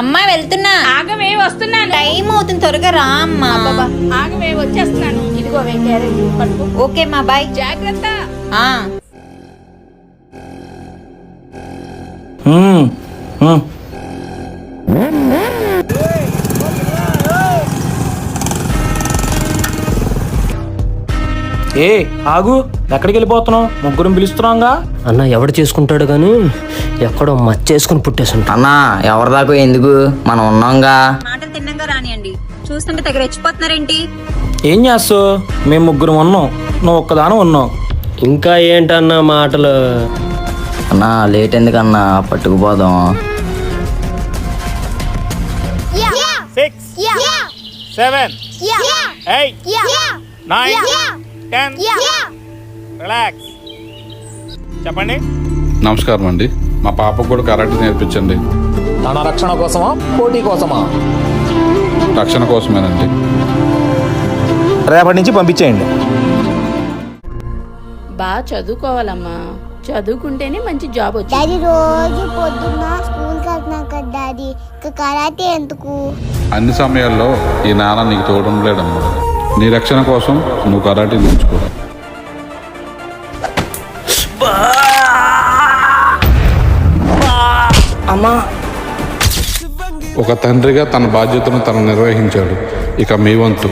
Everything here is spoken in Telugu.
అమ్మా వెళ్తున్నా. ఆగమే వస్తున్నాను. టైం అవుతుంది త్వరగా రా అమ్మా. ఆగమే వచ్చేస్తున్నాను. ఇదిగో ఓకే మా బాయ్. జాగ్రత్త. ఆ. ఉమ్. ఏ ఆగు ఎక్కడికి వెళ్ళిపోతున్నావు? ముగ్గురం పిలుస్తున్నాంగా? అన్న ఎవడు చేసుకుంటాడు కానీ ఎక్కడో మచ్చేసుకుని పుట్టేసుంటా అన్నా ఎవరి దాకా ఎందుకు? మనం ఉన్నాంగా. మాటలు తిన్నంగా రానియండి. చూస్తుంటే దగ్గర రెచ్చిపోతున్నారేంటి? ఏం చేస్తావు? మేము ముగ్గురం ఉన్నాం. నువ్వు ఒక్కదానం ఉన్నావు. ఇంకా ఏంటన్న మాటలు? అన్నా లేట్ ఎందుకన్నా? పట్టుకుపోదాం. Six seven eight nine ten relax చెప్పండి. నమస్కారం అండి. మా పాపకు కూడా కరాటే నేర్పించండి. తన రక్షణ కోసమా? పోటీ కోసమా? రక్షణ కోసమేనండి. రేపటి నుంచి పంపించేయండి. బాగా చదువుకోవాలమ్మా. చదువుకుంటేనే మంచి జాబ్ వచ్చింది. డాడీ రోజు పొద్దున్న స్కూల్కి వెళ్తున్నాం కదా డాడీ. ఇక కరాటే ఎందుకు? అన్ని సమయాల్లో ఈ నాన్న నీకు తోడం లేడమ్మా నీ రక్షణ కోసం నువ్వు కరాటే నేర్చుకో. అమ్మా! ఒక తండ్రిగా తన బాధ్యతను తను నిర్వహించాడు. ఇక మీ వంతు.